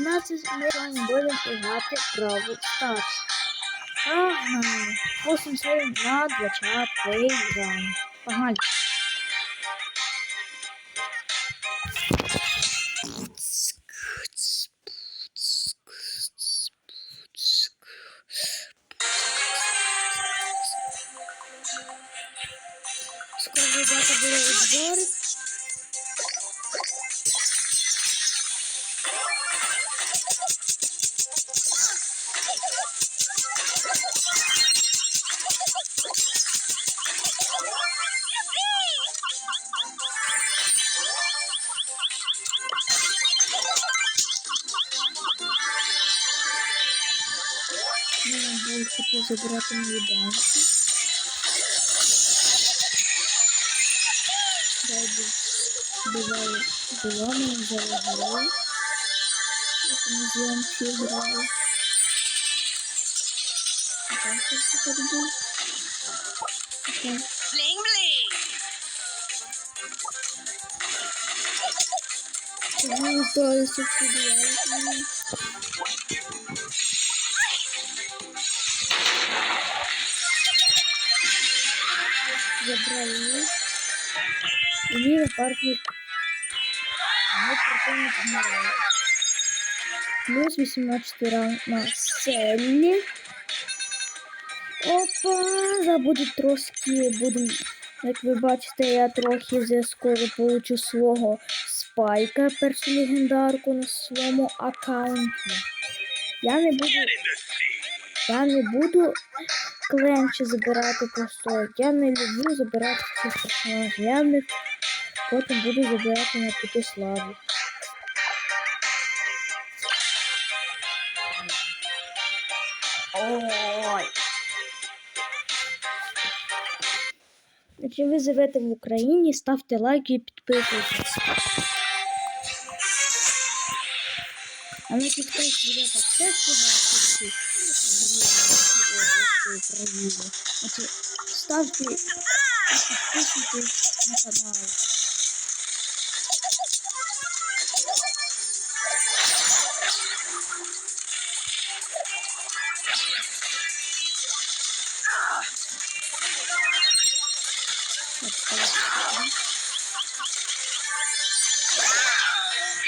12 ми з вами будемо грати Бравл Старс. Ага, 8 серій на 20 раунд. Погнали. Забирати мої банки. Дай буває була мені зараз граю. Я на зйомці граю. Так, що тепер буде? Так. Bling bling. Ну, здорово, Забрали. І мій напарник. Ми противник змагали. Плюс 18 раунд на селі. Опа, забудуть трошки, будем, як ви бачите, я трохи вже скоро получу свого спайка, першу легендарку на своєму аккаунті. Я не буду, я не буду кленчі забирати просто. Я не люблю забирати ці персонажі. Я них потім буду забирати на пути слави. Ой. Якщо ви живете в Україні, ставте лайки і підписуйтесь. А на буде так все співати Значить, ставте і на канал.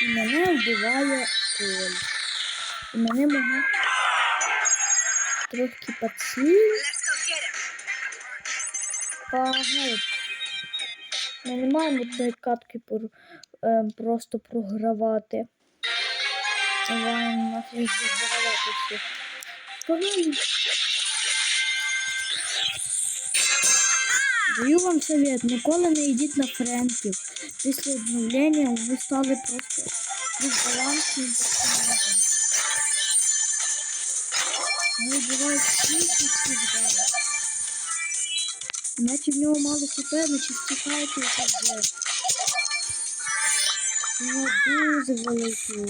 І мене вбиває Коль. І мене можна get him. Погнали. Ми не маємо цієї катки просто програвати. Давай нафіг забирати всіх. Погнали. Даю вам совет, ніколи не йдіть на френків. Після обновлення ви стали просто безбалансним персонажем. Вони вбивають всіх і всіх Іначе в нього мало хп, значить втікайте і так далі. У нього дуже великий.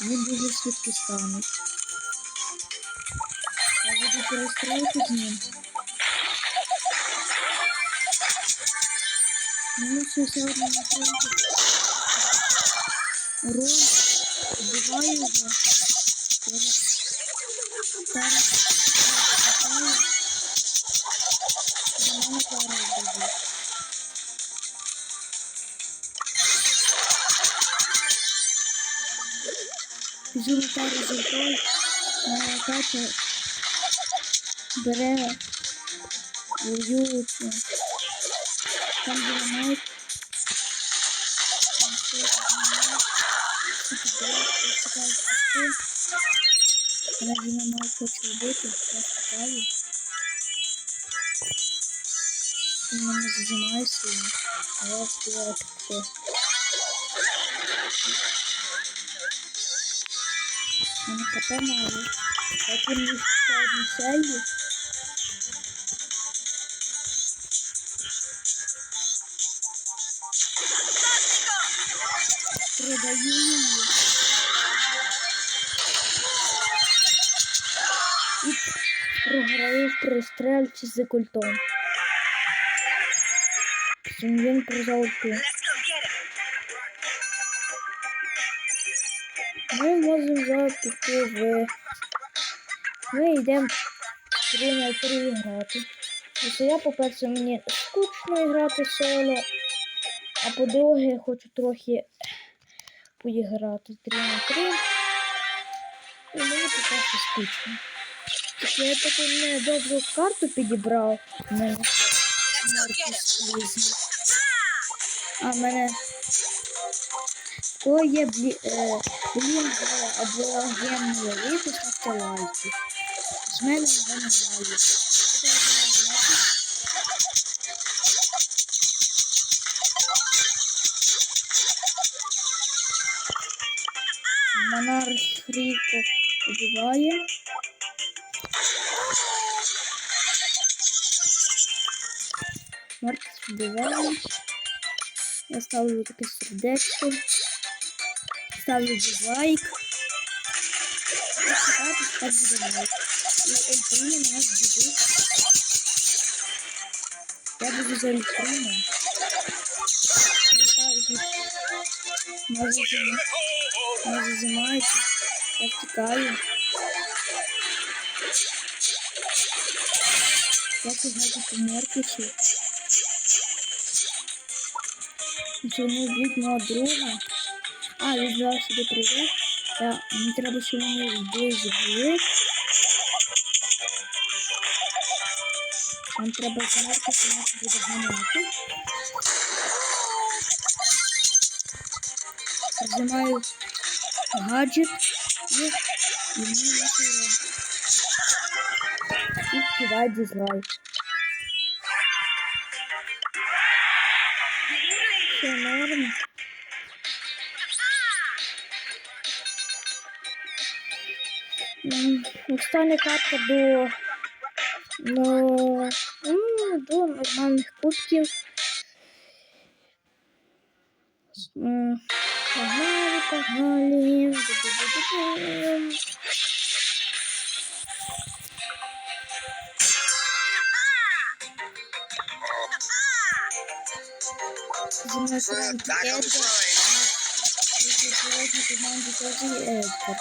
Він дуже швидко стануть. Я буду перестроїти з ним. Ну, все сьогодні на фронті. Урон. Вбиваю його. Зіркою. Моя кача бере воюється. Там динамайт. Там все динамайт. Але динамайт хоче вбити, я чекаю. Він мене зажимає сильно. А я встигаю піти. Мене КП мало. Як він міг ще одну селі. В пристрельці з культом. Він про золоту. Ми можемо зараз піти в. Ми йдемо 3 на 3 грати. Тобто я, по-перше, мені скучно грати соло, а по-друге, я хочу трохи поіграти 3 на 3. І мені по-перше скучно. Я таку недобру карту підібрав. Мене. А мене то є е, блін або гемні літи ставте лайки. З мене його немає. Монарх Ріко убиває. Мартис. Я ставлю таке сердечко. Ставлю дизлайк. Так буде лайк. І Ельтрина на нас біжить. Я буду за Ельтрина. Може зима. Може зимається. Я втікаю. Я сьогодні по Моркісі. Сьогодні вб'ють мого друга. А, він зараз сюди прийде. Та мені треба, щоб вони вблизу були. Нам треба з Моркісі нас буде ганяти. Знімаю гаджет і на І кидаю дизлайк. Все норм. Остання картка до, ну, до нормальних кубків. Погнали, погнали. Є Едгар. Там.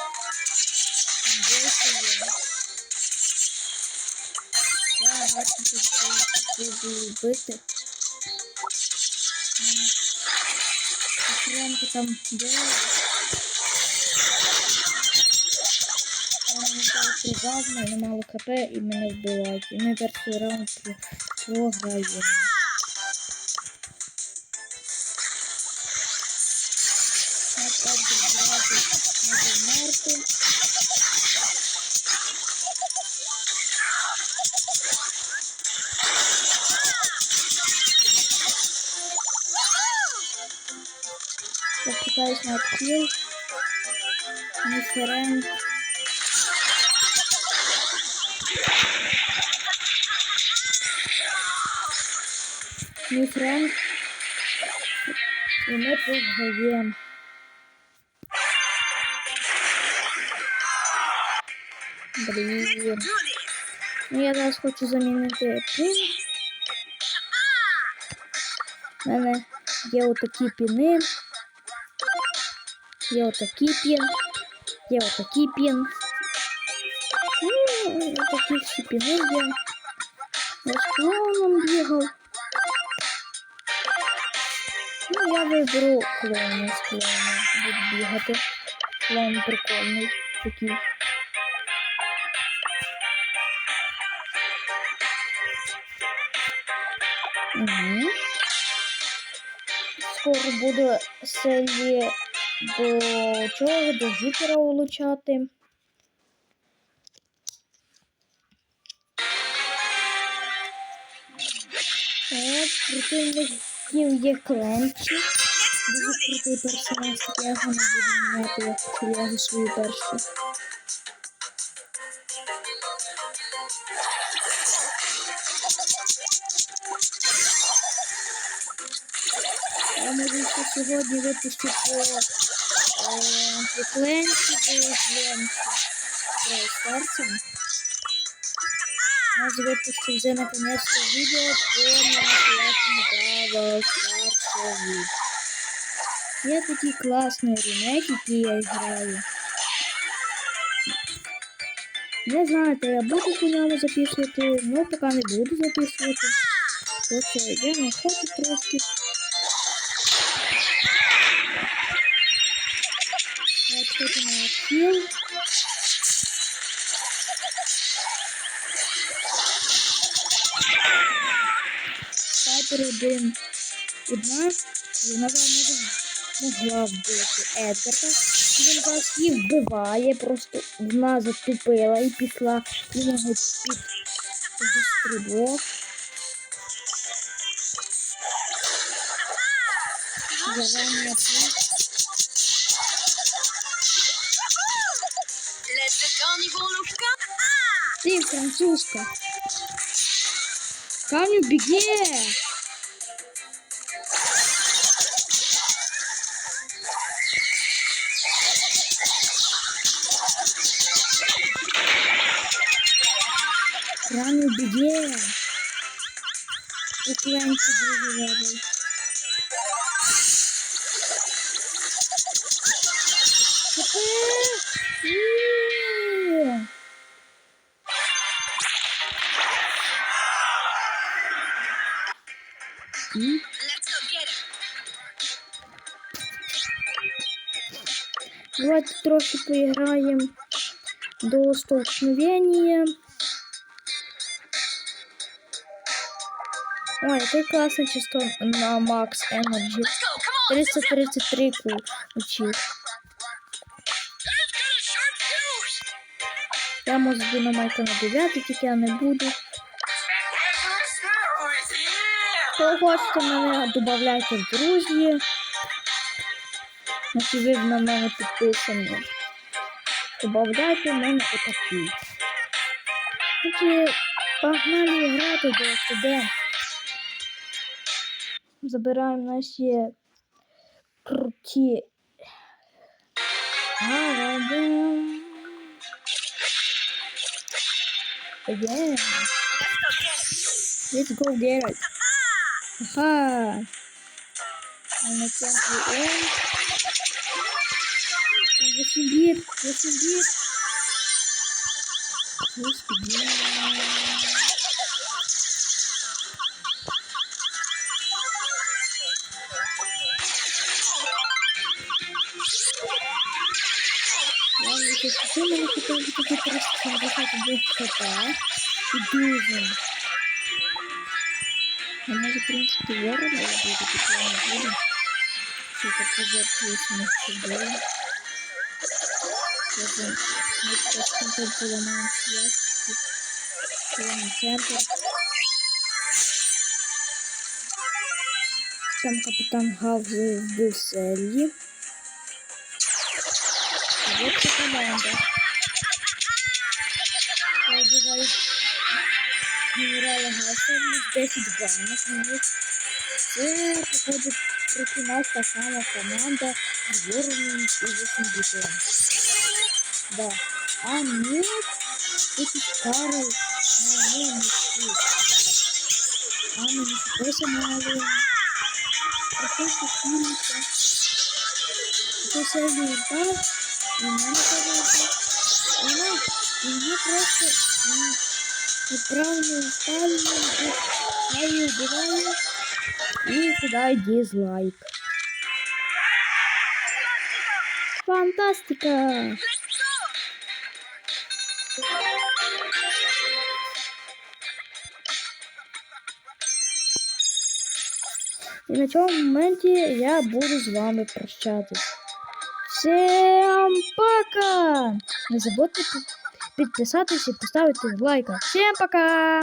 Я буду вбити. Мене мало КП і мене вбивають. І ми перший раунд про- програємо. Я пытаюсь на отхил. Дифферент. Дифферент. І ми програємо. Блін. Do this. Ну, я зараз хочу замінити пін. У мене є отакі піни. Є отакі пін. Є отакі пін. Ну, такі всі піни є. Я з клоуном бігав. Ну, я виберу клоуна з клоуна. Буду бігати. Клоун прикольний такий. Угу. Скоро буду селі до чого, до гіпера улучати. От, противників є Кленчі. Дуже крутий персонаж, я його не буду міняти, я його свою першу. Сьогодні по, е, по Кленчі, по Кленчі. Старцем. Може випустити вже наконец-то відео по настоящему Браво Старцеві. Є такий класний ремейк, який я граю. Не знаєте, я буду по ньому записувати, ну поки не буду записувати. Просто я не хочу трошки. Архів. Пайпер один. Одна, вона може могла вбити Едгарда. І Він вас її вбиває, просто вона затупила і пішла і нього під застрибок. Тут. Let Ти, французька. Камю, беги! Камю, беги! Украинцы другие трохи поиграем до столкновения. Ой, який класний чисто на Max Energy. Let's go. Come on. 333 ключів. I've got a sharp fuse. Я можу динамайка на 9, тільки я не буду. Хто хочете мене, додавайте в друзі. Якщо ви на мене підписані. Добавляйте мене отакі. Тоді погнали грати до студент. Забираємо наші круті. Let's go get it. На центре он. Там 8 бит, 8 бит. Господи. Ладно, сейчас все мы хотя бы такие 372 хп. И дюжин. А может, в принципе, вера была будет, если я не буду. Что-то пожертвуюсь на собой. Просто тут поломаем связь. Поломаем центр. Там капитан Гавзи вбив Селлі. Вот и команда. Я убиваю генерала Гаса, у нас 10 банок, це, походу, проти нас та сама команда з Воронем і 8 бітом. Да. А нет, эти старые наемники. А мы не просто наемники. А просто курица. Это сядет, да? И нам кажется. И мне просто неправильно ставили. Я ее убиваю. И сюда дизлайк. Фантастика! І на цьому моменті я буду з вами прощатись. Всім пока! Не забудьте підписатись і поставити лайк. Всім пока!